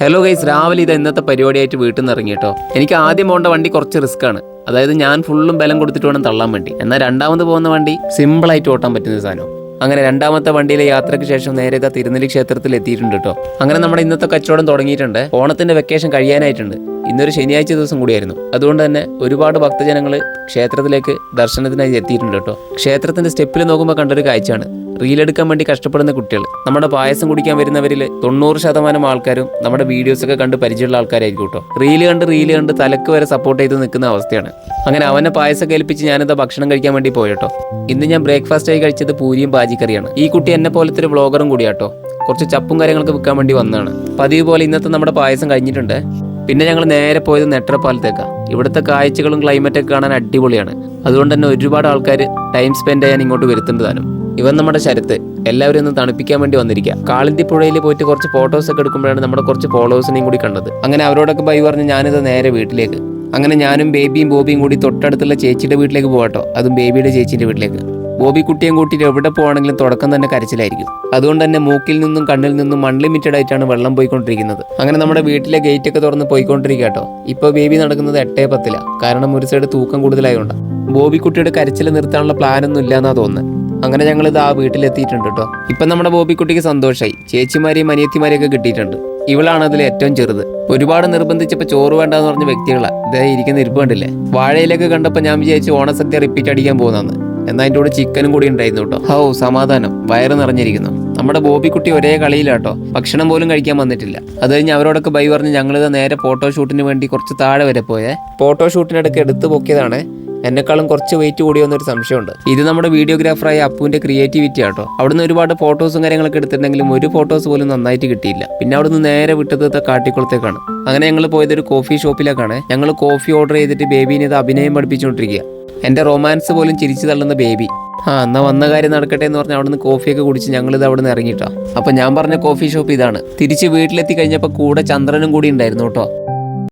Hello guys രാവിലെ ഇത് ഇന്നത്തെ പരിപാടിയായിട്ട് വീട്ടിൽ നിന്ന് ഇറങ്ങി കേട്ടോ. എനിക്ക് ആദ്യം പോകേണ്ട വണ്ടി കുറച്ച് റിസ്ക് ആണ്. അതായത് ഞാൻ ഫുള്ളും ബലം കൊടുത്തിട്ട് വേണം തള്ളാൻ വേണ്ടി. എന്നാൽ രണ്ടാമത് പോകുന്ന വണ്ടി സിമ്പിളായിട്ട് ഓട്ടാൻ പറ്റുന്ന സാധനം അങ്ങനെ രണ്ടാമത്തെ വണ്ടിയിലെ യാത്രയ്ക്ക് ശേഷം നേരെ തിരുനെല്ലി ക്ഷേത്രത്തിൽ എത്തിയിട്ടുണ്ട് കേട്ടോ. അങ്ങനെ നമ്മുടെ ഇന്നത്തെ കച്ചവടം തുടങ്ങിയിട്ടുണ്ട്. ഓണത്തിന്റെ വെക്കേഷൻ കഴിയാനായിട്ടുണ്ട്. ഇന്നൊരു ശനിയാഴ്ച ദിവസം കൂടിയായിരുന്നു. അതുകൊണ്ട് തന്നെ ഒരുപാട് ഭക്തജനങ്ങൾ ക്ഷേത്രത്തിലേക്ക് ദർശനത്തിനായി എത്തിയിട്ടുണ്ട് കേട്ടോ. ക്ഷേത്രത്തിന്റെ സ്റ്റെപ്പിൽ നോക്കുമ്പോൾ കണ്ടൊരു കാഴ്ചയാണ്. റീലെടുക്കാൻ വേണ്ടി കഷ്ടപ്പെടുന്ന കുട്ടികൾ. നമ്മുടെ പായസം കുടിക്കാൻ വരുന്നവരിൽ തൊണ്ണൂറ് ശതമാനം ആൾക്കാരും നമ്മുടെ വീഡിയോസൊക്കെ കണ്ട് പരിചയമുള്ള ആൾക്കാരായിരിക്കും കേട്ടോ. റീൽ കണ്ട് റീൽ കണ്ട് തലക്ക് വരെ സപ്പോർട്ട് ചെയ്ത് നിൽക്കുന്ന അവസ്ഥയാണ്. അങ്ങനെ അവനെ പായസം കേൾപ്പിച്ച് ഞാനിതാ ഭക്ഷണം കഴിക്കാൻ വേണ്ടി പോയട്ടോ ഇന്ന് ഞാൻ ബ്രേക്ക്ഫാസ്റ്റ് ആയി കഴിച്ചത് പൂരിയും ബാജിക്കറിയാണ്. ഈ കുട്ടി എന്നെ പോലത്തെ ഒരു വ്ളോഗറും കൂടിയാട്ടോ കുറച്ച് ചപ്പും കാര്യങ്ങളൊക്കെ വിൽക്കാൻ വേണ്ടി വന്നതാണ്. പതിവ് പോലെ ഇന്നത്തെ നമ്മുടെ പായസം കഴിഞ്ഞിട്ടുണ്ട്. പിന്നെ ഞങ്ങൾ നേരെ പോയത് നെട്രപ്പാലത്തേക്കാണ് ഇവിടുത്തെ കാഴ്ചകളും ക്ലൈമറ്റൊക്കെ കാണാൻ അടിപൊളിയാണ്. അതുകൊണ്ട് തന്നെ ഒരുപാട് ആൾക്കാർ ടൈം സ്പെൻഡ് ചെയ്യാൻ ഇങ്ങോട്ട് വരുത്തുണ്ട് താനും. ഇവൻ നമ്മുടെ ശരത്ത്. എല്ലാവരും ഒന്ന് തണുപ്പിക്കാൻ വേണ്ടി വന്നിരിക്കുക കാളിന്തി പുഴയിൽ പോയിട്ട് കുറച്ച് ഫോട്ടോസ് ഒക്കെ എടുക്കുമ്പോഴാണ് നമ്മുടെ കുറച്ച് ഫോളോവേഴ്സിനെയും കൂടി കണ്ടത്. അങ്ങനെ അവരോടൊക്കെ ബൈ പറഞ്ഞ് ഞാനിത് നേരെ വീട്ടിലേക്ക്. അങ്ങനെ ഞാനും ബേബിയും ബോബിയും കൂടി തൊട്ടടുത്തുള്ള ചേച്ചിയുടെ വീട്ടിലേക്ക് പോകട്ടോ അതും ബേബിയുടെ ചേച്ചിന്റെ വീട്ടിലേക്ക്. ബോബി കുട്ടിയും കൂട്ടിയിട്ട് എവിടെ പോകണമെങ്കിലും തുടക്കം തന്നെ കരച്ചിലായിരിക്കും. അതുകൊണ്ട് തന്നെ മൂക്കിൽ നിന്നും കണ്ണിൽ നിന്നും അൺലിമിറ്റഡ് ആയിട്ടാണ് വെള്ളം പോയിക്കൊണ്ടിരിക്കുന്നത്. അങ്ങനെ നമ്മുടെ വീട്ടിലെ ഗേറ്റ് ഒക്കെ തുറന്ന് പോയിക്കൊണ്ടിരിക്കുക കേട്ടോ ഇപ്പോൾ ബേബി നടക്കുന്നത് എട്ടേ പത്തില. കാരണം ഒരു സൈഡ് തൂക്കം കൂടുതലായതുകൊണ്ട് ബോബി കുട്ടിയുടെ കരച്ചിൽ നിർത്താനുള്ള പ്ലാനൊന്നും ഇല്ലാന്നാ തോന്നുന്നത് അങ്ങനെ ഞങ്ങൾ ഇത് ആ വീട്ടിലെത്തിയിട്ടുണ്ട് കേട്ടോ ഇപ്പം നമ്മുടെ ബോബിക്കുട്ടിക്ക് സന്തോഷമായി ചേച്ചിമാരെയും അനിയത്തിമാരെയും ഒക്കെ കിട്ടിയിട്ടുണ്ട്. ഇവളാണ് അതിൽ ഏറ്റവും ചെറുത്. ഒരുപാട് നിർബന്ധിച്ചപ്പോൾ ചോറ് വേണ്ടെന്ന് പറഞ്ഞ വ്യക്തികളാ. ഇതേ ഇരിക്കുന്ന ഇരിപ്പ് കണ്ടില്ലേ? വാഴയിലൊക്കെ കണ്ടപ്പോൾ ഞാൻ വിചാരിച്ചു ഓണസദ്യ റിപ്പീറ്റ് അടിക്കാൻ പോകുന്നതെന്ന് എന്നാൽ അതിന്റെ കൂടെ ചിക്കനും കൂടി ഉണ്ടായിരുന്നു കേട്ടോ ഹൗ സമാധാനം. വയറ് നിറഞ്ഞിരിക്കുന്നു. നമ്മുടെ ബോബിക്കുട്ടി ഒരേ കളിയിലാട്ടോ ഭക്ഷണം പോലും കഴിക്കാൻ വന്നിട്ടില്ല. അത് കഴിഞ്ഞ് അവരോടൊക്കെ ബൈ പറഞ്ഞ് ഞങ്ങളിത് നേരെ ഫോട്ടോഷൂട്ടിന് വേണ്ടി കുറച്ച് താഴെ വരെ പോയേ. ഫോട്ടോഷൂട്ടിനിടയ്ക്ക് എടുത്തു പൊക്കിയതാണ്. എന്നെക്കാളും കുറച്ച് വെയിറ്റ് കൂടിയോ എന്നൊരു സംശയമുണ്ട്. ഇത് നമ്മുടെ വീഡിയോഗ്രാഫറായ അപ്പുവിന്റെ ക്രിയേറ്റിവിറ്റി ആട്ടോ അവിടുന്ന് ഒരുപാട് ഫോട്ടോസും കാര്യങ്ങളൊക്കെ എടുത്തിട്ടുണ്ടെങ്കിലും ഒരു ഫോട്ടോസ് പോലും നന്നായിട്ട് കിട്ടിയില്ല. പിന്നെ അവിടുന്ന് നേരെ വിട്ടത് കാട്ടിക്കുളത്തേക്കാണ്. അങ്ങനെ ഞങ്ങൾ പോയത് ഒരു കോഫി ഷോപ്പിലേക്കാണ് ഞങ്ങൾ കോഫി ഓർഡർ ചെയ്തിട്ട് ബേബിനെ ഇത് അഭിനയം പഠിപ്പിച്ചുകൊണ്ടിരിക്കുക എന്റെ റൊമാൻസ് പോലും ചിരിച്ചു തള്ളുന്ന ബേബി. ആ എന്നാ വന്ന കാര്യം നടക്കട്ടെ എന്ന് പറഞ്ഞാൽ അവിടുന്ന് കോഫിയൊക്കെ കുടിച്ച് ഞങ്ങൾ ഇത് അവിടെ നിന്ന് ഇറങ്ങിയിട്ടോ അപ്പൊ ഞാൻ പറഞ്ഞ കോഫി ഷോപ്പ് ഇതാണ്. തിരിച്ച് വീട്ടിലെത്തി കഴിഞ്ഞപ്പോൾ കൂടെ ചന്ദ്രനും കൂടി ഉണ്ടായിരുന്നു കേട്ടോ